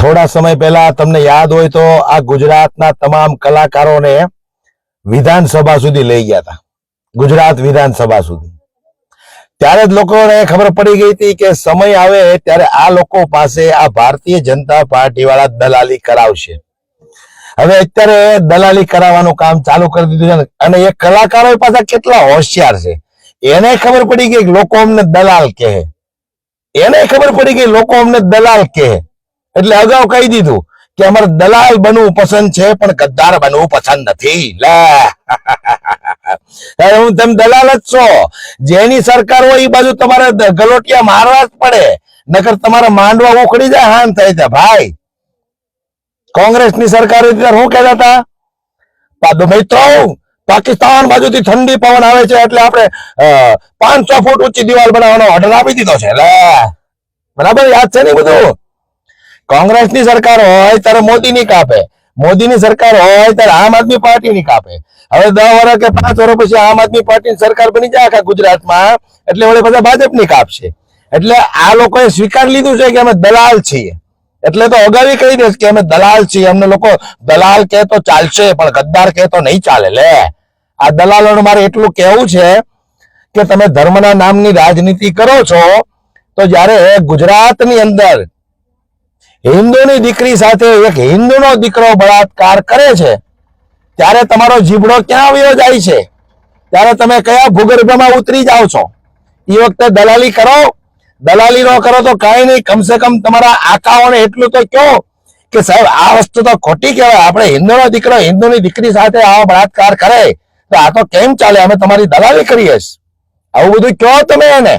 થોડા સમય પહેલા તમને યાદ હોય તો આ ગુજરાતના તમામ કલાકારોને વિધાનસભા સુધી લઈ ગયા હતા. ગુજરાત વિધાનસભા સુધી. ત્યારે જ લોકોને ખબર પડી ગઈ હતી કે સમય આવે ત્યારે આ લોકો પાસે આ ભારતીય જનતા પાર્ટી વાળા દલાલી કરાવશે. હવે અત્યારે દલાલી કરાવવાનું કામ ચાલુ કરી દીધું છે અને એ કલાકારો પાછા કેટલા હોશિયાર છે. એને ખબર પડી ગઈ લોકો અમને દલાલ કહે. એને ખબર પડી ગઈ લોકો અમને દલાલ કહે. એટલે અગાઉ કહી દીધું કે અમારે દલાલ બનવું પસંદ છે, પણ ગદ્દાર બનવું પસંદ નથી. લે. હું તમે દલાલ જ છો. જેની સરકાર હોય એ બાજુ તમારે ગલોટિયા મારવા જ પડે. નકર તમારે માંડવા ઉખડી જાય, હાન થાય છે ભાઈ, કોંગ્રેસની સરકાર શું કહેતા હતા? પાદો મિત્રો, પાકિસ્તાન બાજુથી ઠંડી પવન આવે છે એટલે આપણે પાંચસો ફૂટ ઊંચી દિવાલ બનાવવાનો ઓર્ડર આપી દીધો છે. લે. બરાબર યાદ છે ને બધું? કોંગ્રેસની સરકાર હોય ત્યારે મોદીની કાપે. મોદીની સરકાર હોય ત્યારે આમ આદમી પાર્ટીની કાપે. હવે દસ વર્ષ કે પાંચ વર્ષ પછી આમ આદમી પાર્ટીની સરકાર બની જાય આખા ગુજરાતમાં, એટલે વળી બધા ભાજપની કાપશે. એટલે આ લોકોએ સ્વીકાર લીધું છે કે અમે દલાલ છીએ. એટલે તો અગાવી કહી દેશ કે અમે દલાલ છીએ. અમને લોકો દલાલ કહે તો ચાલશે, પણ ગદ્દાર કહે તો નહીં ચાલે. લે, આ દલાલોનું મારે એટલું કહેવું છે કે તમે ધર્મના નામની રાજનીતિ કરો છો, તો જ્યારે ગુજરાતની અંદર હિન્દુની દીકરી સાથે એક હિન્દુનો દીકરો બળાત્કાર કરે છે, ત્યારે તમારો જીબડો ક્યાં આવ્યો જાય છે? ત્યારે તમે કયા ભૂગર્ભમાં ઉતરી જાઓ છો? એ વખતે દલાલી કરો. દલાલી ન કરો તો કાંઈ નહીં. કમસે કમ તમારા આકાઓને એટલું તો કહો કે સાહેબ, આ વસ્તુ તો ખોટી કહેવાય. આપણે હિન્દુનો દીકરો હિન્દુની દીકરી સાથે આવો બળાત્કાર કરે, તો આ તો કેમ ચાલે? અમે તમારી દલાલી કરીએ આવું બધું કહો તમે એને.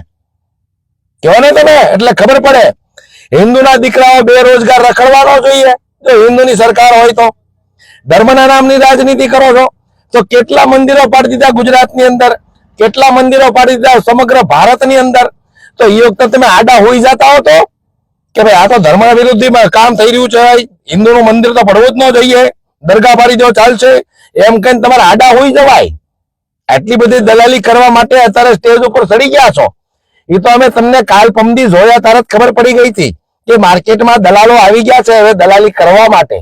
કહો ને તમે, એટલે ખબર પડે. હિન્દુના દીકરાઓ બેરોજગાર રખડવાનો જોઈએ. જો હિન્દુની સરકાર હોય તો ધર્મના નામની રાજનીતિ કરો છો, તો કેટલા મંદિરો પાડી દીધા ગુજરાતની અંદર? કેટલા મંદિરો પાડી દીધા સમગ્ર ભારતની અંદર? તો એ વખતે તમે આડા હોઈ જતા હો તો કે ભાઈ આ તો ધર્મ વિરુદ્ધમાં કામ થઈ રહ્યું છે હિન્દુનું મંદિર તો પડવું જ ન જોઈએ. દરગાહ પાડી દો, ચાલશે. એમ કહીને તમારે આડા હોઈ જવાય. આટલી બધી દલાલી કરવા માટે અત્યારે સ્ટેજ ઉપર ચડી ગયા છો. એ તો અમે તમને કાલ પમદી જોયા તારે ખબર પડી ગઈ હતી. કે માર્કેટમાં દલાલો આવી ગયા છે હવે દલાલી કરવા માટે.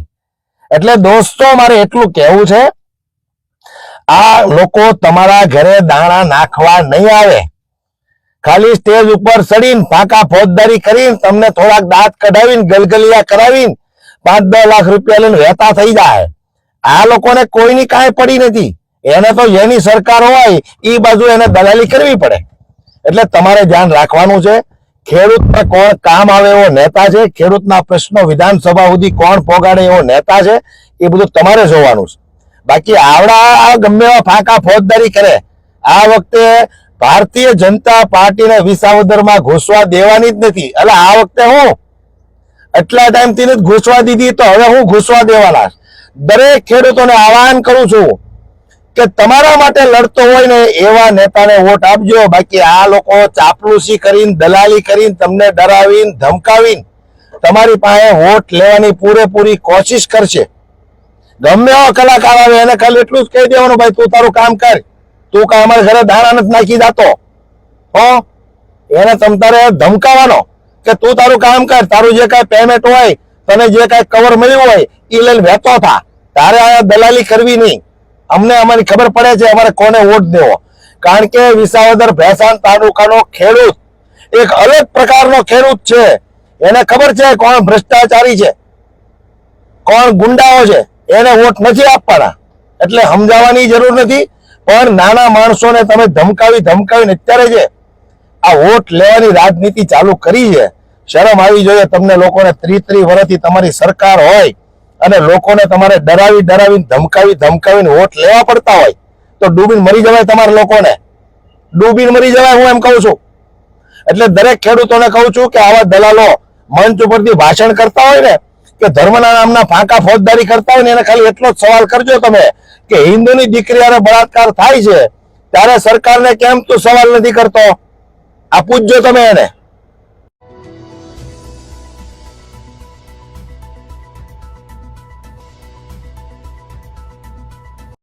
એટલે દોસ્તો, મારે એટલું કહેવું છે, આ લોકો તમારા ઘરે દાણા નાખવા નહીં આવે. ખાલી સ્ટેજ ઉપર ચડીને ફાંકા ફોજદારી કરીને તમને થોડાક દાંત કઢાવીને, ગલગલિયા કરાવીને પાંચ દસ લાખ રૂપિયા લઈને વહેતા થઈ જાય. આ લોકોને કોઈની કાંઈ પડી નથી. એને તો જેની સરકાર હોય એ બાજુ એને દલાલી કરવી પડે. એટલે તમારે ધ્યાન રાખવાનું છે. ખેડૂતને કોણ કામ આવે એવો નેતા છે? ખેડૂતના પ્રશ્નો વિધાનસભા સુધી કોણ પોગાડે એવો નેતા છે? એ બધું તમારે જોવાનું છે. બાકી આવડા ગમે એવા ફાંકા ફોજદારી કરે, આ વખતે ભારતીય જનતા પાર્ટીને વિસાવદરમાં ઘૂસવા દેવાની જ નથી. એટલે આ વખતે હું એટલા જ ઘૂસવા દીધી તો હવે હું ઘૂસવા દેવાના દરેક ખેડૂતોને આહવાન કરું છું કે તમારા માટે લડતો હોય ને એવા નેતાને વોટ આપજો. બાકી આ લોકો ચાપલુસી કરીને, દલાલી કરીને તમને ડરાવીને, ધમકાવીને તમારી પાસે વોટ લેવાની પૂરેપૂરી કોશિશ કરશે. ગમે એવો કલાકાર આવે એને ખાલી એટલું જ કહી દેવાનું, ભાઈ, તું તારું કામ કર. તું કાંઈ અમારા ઘરે દાણા નથી નાખી જતો. હો? એને તમ તારે ધમકાવાનો કે તું તારું કામ કર. તારું જે કાંઈ પેમેન્ટ હોય, તને જે કાંઈ કવર મળ્યું હોય એ લઈને વહેતો થા. તારે આ દલાલી કરવી નહીં. અમને અમારી ખબર પડે છે અમારે કોને વોટ દેવો. કારણ કે વિસાવદર ભેસાણ તાલુકાનો ખેડૂત, એક અલગ પ્રકારનો ખેડૂત છે. એને ખબર છે કોણ ભ્રષ્ટાચારી છે, કોણ ગુંડાઓ છે, એને વોટ નથી આપવાના. એટલે સમજાવવાની જરૂર નથી. પણ નાના માણસોને તમે ધમકાવી ધમકાવીને અત્યારે છે આ વોટ લેવાની રાજનીતિ ચાલુ કરી છે, શરમ આવી જોઈએ તમને લોકોને ત્રી ત્રી વર્ષથી તમારી સરકાર હોય. અને લોકોને તમારે ડરાવી ડરાવીને ધમકાવી ધમકાવીને વોટ લેવા પડતા હોય, તો ડૂબીને મરી જવાય તમારા લોકોને. ડૂબીને મરી જવાય હું એમ કહું છું. એટલે દરેક ખેડૂતોને કહું છું કે આવા દલાલો મંચ ઉપરથી ભાષણ કરતા હોય ને, કે ધર્મના નામના ફાંકા ફોજદારી કરતા હોય ને, એને ખાલી એટલો જ સવાલ કરજો તમે, કે હિન્દુની દીકરી હારે બળાત્કાર થાય છે, ત્યારે સરકારને કેમ તું સવાલ નથી કરતો? આ પૂછજો તમે એને.